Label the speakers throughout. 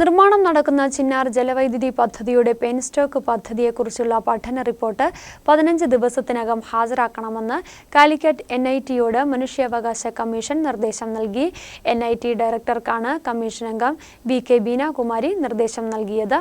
Speaker 1: നിർമ്മാണം നടക്കുന്ന ചിന്നാർ ജലവൈദ്യുതി പദ്ധതിയുടെ പെൻസ്റ്റോക്ക് പദ്ധതിയെക്കുറിച്ചുള്ള പഠന റിപ്പോർട്ട് പതിനഞ്ച് ദിവസത്തിനകം ഹാജരാക്കണമെന്ന് കാലിക്കറ്റ് എൻ ഐ ടിയോട് മനുഷ്യാവകാശ കമ്മീഷൻ നിർദ്ദേശം നൽകി. എൻ ഐ ടി ഡയറക്ടർക്കാണ് കമ്മീഷൻ അംഗം വി കെ ബീനാകുമാരി നിർദ്ദേശം നൽകിയത്.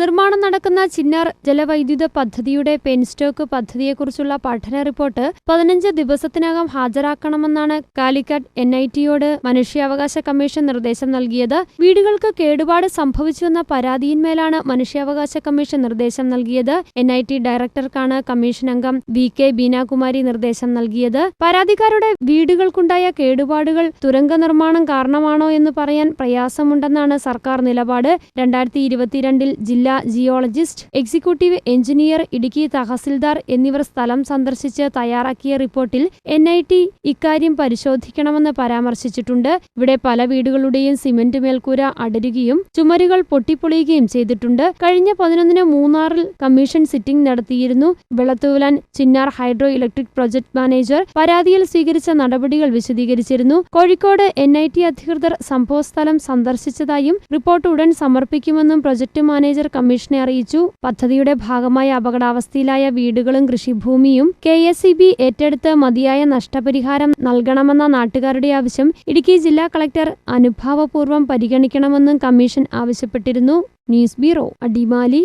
Speaker 1: നിർമ്മാണം നടക്കുന്ന ചിന്നാർ ജലവൈദ്യുത പദ്ധതിയുടെ പെൻസ്റ്റോക്ക് പദ്ധതിയെക്കുറിച്ചുള്ള പഠന റിപ്പോർട്ട് പതിനഞ്ച് ദിവസത്തിനകം ഹാജരാക്കണമെന്നാണ് കാലിക്കറ്റ് എൻ ഐ ടിയോട് മനുഷ്യാവകാശ കമ്മീഷൻ നിർദ്ദേശം നൽകിയത്. വീടുകൾക്ക് കേടുപാട് സംഭവിച്ചുവെന്ന പരാതിയിന്മേലാണ് മനുഷ്യാവകാശ കമ്മീഷൻ നിർദ്ദേശം നൽകിയത്. എൻ ഐ ടി ഡയറക്ടർക്കാണ് കമ്മീഷൻ അംഗം വി കെ ബീനാകുമാരി നിർദ്ദേശം നൽകിയത്. പരാതിക്കാരുടെ വീടുകൾക്കുണ്ടായ കേടുപാടുകൾ തുരങ്ക നിർമ്മാണം കാരണമാണോ എന്ന് പറയാൻ പ്രയാസമുണ്ടെന്നാണ് സർക്കാർ നിലപാട്. രണ്ടായിരത്തി ഇരുപത്തിരണ്ടിൽ ജില്ലാ geologist executive engineer Idukki tahsildar എന്നിവർ സ്ഥലം സന്ദർശിച്ച് തയ്യാറാക്കിയ റിപ്പോർട്ടിൽ എൻ ഐ ടി ഇക്കാര്യം പരിശോധിക്കണമെന്ന് പരാമർശിച്ചിട്ടുണ്ട്. ഇവിടെ പല വീടുകളുടെയും സിമന്റ് മേൽക്കൂര അടരുകയും ചുമരുകൾ പൊട്ടിപ്പൊളിയുകയും ചെയ്തിട്ടുണ്ട്. കഴിഞ്ഞ പതിനൊന്നിന് മൂന്നാറിൽ കമ്മീഷൻ സിറ്റിംഗ് നടത്തിയിരുന്നു. വെള്ളത്തൂലാൻ Chinnar hydro electric project manager പരാതിയിൽ സ്വീകരിച്ച നടപടികൾ വിശദീകരിച്ചിരുന്നു. കോഴിക്കോട് എൻ അധികൃതർ സംഭവസ്ഥലം സന്ദർശിച്ചതായും റിപ്പോർട്ട് ഉടൻ സമർപ്പിക്കുമെന്നും പ്രൊജക്ട് മാനേജർ കമ്മീഷനെ അറിയിച്ചു. പദ്ധതിയുടെ ഭാഗമായ അപകടാവസ്ഥയിലായ വീടുകളും കൃഷിഭൂമിയും കെ എസ് ഇ ബി ഏറ്റെടുത്ത് മതിയായ നഷ്ടപരിഹാരം നൽകണമെന്ന നാട്ടുകാരുടെ ആവശ്യം ഇടുക്കി ജില്ലാ കളക്ടർ അനുഭാവപൂർവം പരിഗണിക്കണമെന്നും കമ്മീഷൻ ആവശ്യപ്പെട്ടിരുന്നു. News bureau Adimali.